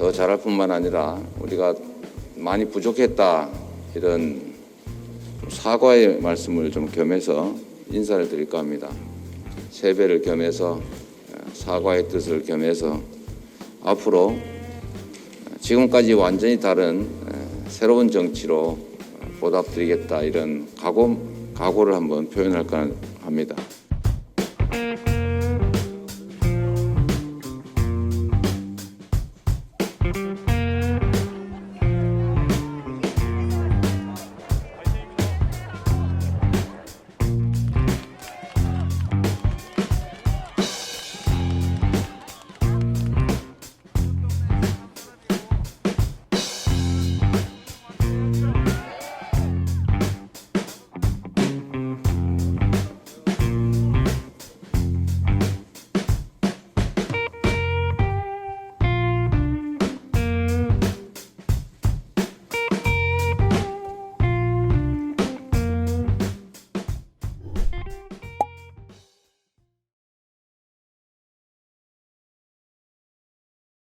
더 잘할 뿐만 아니라 우리가 많이 부족했다 이런 사과의 말씀을 좀 겸해서 인사를 드릴까 합니다. 세배를 겸해서 사과의 뜻을 겸해서 앞으로 지금까지 완전히 다른 새로운 정치로 보답드리겠다 이런 각오 각오를 한번 표현할까 합니다.